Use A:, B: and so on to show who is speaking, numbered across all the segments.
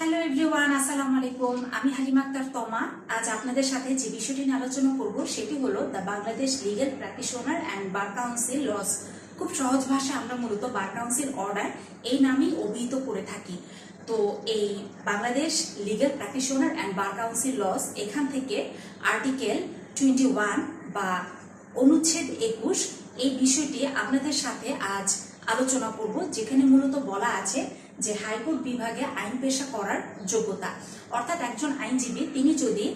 A: Hello everyone আসসালামু আলাইকুম। আমি হালিমা আক্তার তমা। আজ আপনাদের সাথে যে বিষয়টি নিয়ে আলোচনা করব, সেটি হলো the Bangladesh legal practitioner and bar council laws খুব সহজ ভাষায় আমরা মূলত বার কাউন্সিল অর্ডার এই নামেই অভিহিত করে থাকি। তো এই Bangladesh legal practitioner and bar council laws এখান থেকে আর্টিকেল টোয়েন্টি ওয়ান বা অনুচ্ছেদ একুশ এই বিষয়টি আপনাদের সাথে আজ আলোচনা করব, যেখানে মূলত বলা আছে যে হাইকোর্ট বিভাগে আইন পেশা করার যোগ্যতা। অর্থাৎ একজন আইনজীবী, তিনি যদি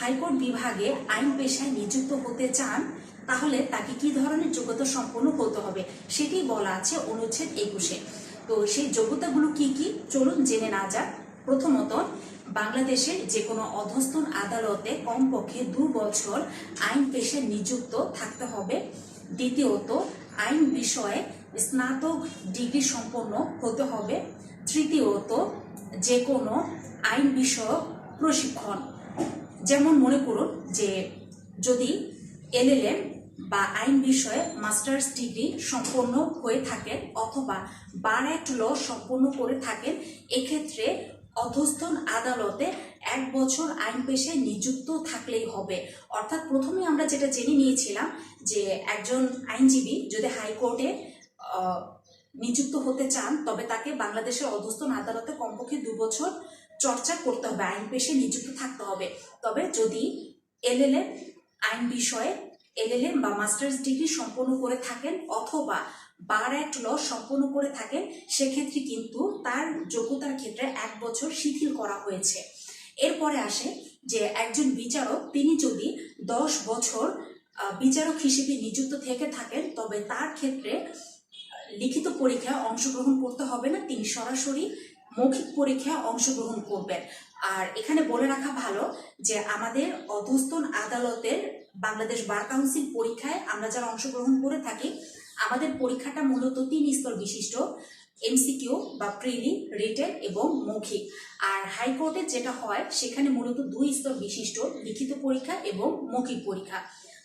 A: হাইকোর্ট বিভাগে আইন পেশায় নিযুক্ত হতে চান, তাহলে তাকে কি ধরনের যোগ্যতা সম্পন্ন হতে হবে, সেটি বলা আছে অনুচ্ছেদ একুশে। তো সেই যোগ্যতাগুলো কি কি? চলুন জেনে না যাক। প্রথমত, বাংলাদেশের যে কোনো অধস্তন আদালতে কমপক্ষে দু বছর আইন পেশায় নিযুক্ত থাকতে হবে। দ্বিতীয়ত, আইন বিষয়ে স্নাতক ডিগ্রি সম্পন্ন হতে হবে। তৃতীয়ত যে কোনো আইন বিষয়ক প্রশিক্ষণ। যেমন মনে করুন যে, যদি এলএলএম বা আইন বিষয়ে মাস্টার্স ডিগ্রি সম্পন্ন হয়ে থাকেন অথবা বার অ্যাক্ট ল সম্পন্ন করে থাকেন, এক্ষেত্রে অধস্থন আদালতে এক বছর আইন পেশায় নিযুক্ত থাকলেই হবে। অর্থাৎ প্রথমে আমরা যেটা জেনে নিয়েছিলাম যে, একজন আইনজীবী যদি হাইকোর্টে নিযুক্ত হতে চান, তবে তাকে বাংলাদেশের অধস্থন আদালতে কমপক্ষে দু বছর চর্চা করতে হবে, আইন পেশে নিযুক্ত থাকতে হবে। তবে যদি এলএলএম আইন বিষয়ে এলএলএম বা মাস্টার্স ডিগ্রি সম্পন্ন করে থাকেন অথবা বার অ্যাক্ট ল সম্পন্ন করে থাকেন, সেক্ষেত্রে কিন্তু তার যোগ্যতার ক্ষেত্রে এক বছর শিথিল করা হয়েছে। এরপরে আসে যে একজন বিচারক, তিনি যদি দশ বছর বিচারক হিসেবে নিযুক্ত থেকে থাকেন, তবে তার ক্ষেত্রে লিখিত পরীক্ষায় অংশগ্রহণ করতে হবে না, তিনি সরাসরি মৌখিক পরীক্ষায় অংশগ্রহণ করবেন। আর এখানে বলে রাখা ভালো যে আমাদের অধস্তন আদালতের বাংলাদেশ বার কাউন্সিল পরীক্ষায় আমরা যারা অংশগ্রহণ করে থাকি, আমাদের পরীক্ষাটা মূলত তিন স্তর বিশিষ্ট এমসিকিউ বা প্রিলি রিটেন এবং মৌখিক। আর হাইকোর্টে যেটা হয়, সেখানে মূলত দুই স্তর বিশিষ্ট লিখিত পরীক্ষা এবং মৌখিক পরীক্ষা।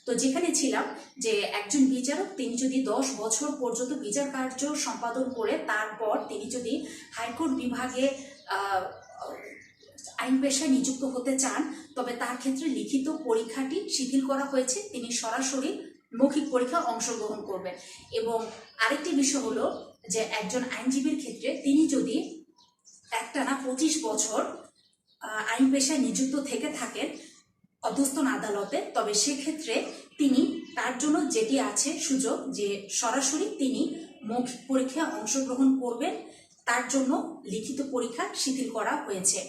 A: তো যেখানে ছিলাম যে একজন বিচারক, তিনি যদি দশ বছর পর্যন্ত বিচার কার্য সম্পাদন করে, তারপর তিনি যদি হাইকোর্ট বিভাগে আইন পেশায় নিযুক্ত হতে চান, তবে তার ক্ষেত্রে লিখিত পরীক্ষাটি শিথিল করা হয়েছে। তিনি সরাসরি মৌখিক পরীক্ষা অংশগ্রহণ করবেন। এবং আরেকটি বিষয় হলো যে একজন আইনজীবীর ক্ষেত্রে তিনি যদি একটানা পঁচিশ বছর আইন পেশায় নিযুক্ত থেকে থাকেন অধস্তন আদালতে, তবে সেক্ষেত্রে তিনি তার জন্য যেটি আছে সুযোগ যে সরাসরি তিনি মৌখিক পরীক্ষায় অংশগ্রহণ করবেন, তার জন্য লিখিত পরীক্ষা শিথিল করা হয়েছে।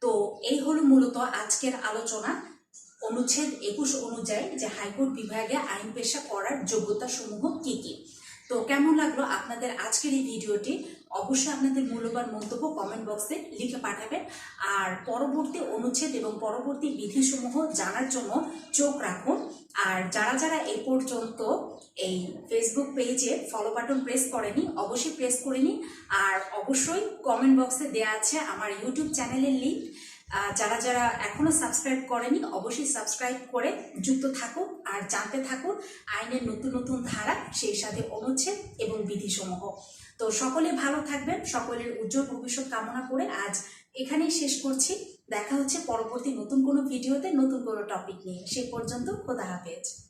A: তো এই হলো মূলত আজকের আলোচনা। অনুচ্ছেদ একুশ অনুযায়ী যে হাইকোর্ট বিভাগে আইন পেশা করার যোগ্যতা সমূহ কি কি? তো কেমন লাগল আপনাদের আজকের এই ভিডিওটি? অবশ্যই আপনাদের মূল্যবান মন্তব্য কমেন্ট বক্সে লিখে পাঠাবেন। আর পরবর্তী অনুচ্ছেদ এবং পরবর্তী বিধিসমূহ জানার জন্য চোখ রাখুন। আর যারা যারা এই পর্যন্ত এই ফেসবুক পেজে ফলো বাটন প্রেস করেনি, অবশ্যই প্রেস করে নিন। আর অবশ্যই কমেন্ট বক্সে দেওয়া আছে আমার ইউটিউব চ্যানেলের লিঙ্ক যারা যারা এখনও সাবস্ক্রাইব করেনি, অবশ্যই সাবস্ক্রাইব করে যুক্ত থাকুন। আর জানতে থাকুন, আইনের নতুন নতুন ধারা সেই সাথে অনুচ্ছেদ এবং বিধিসমূহ। তো সকলে ভালো থাকবেন, সকলের উজ্জ্বল ভবিষ্যৎ কামনা করে আজ এখানেই শেষ করছি। দেখা হচ্ছে পরবর্তী নতুন কোনো ভিডিওতে নতুন কোনো টপিক নিয়ে। সেই পর্যন্ত খোদা হাফেজ।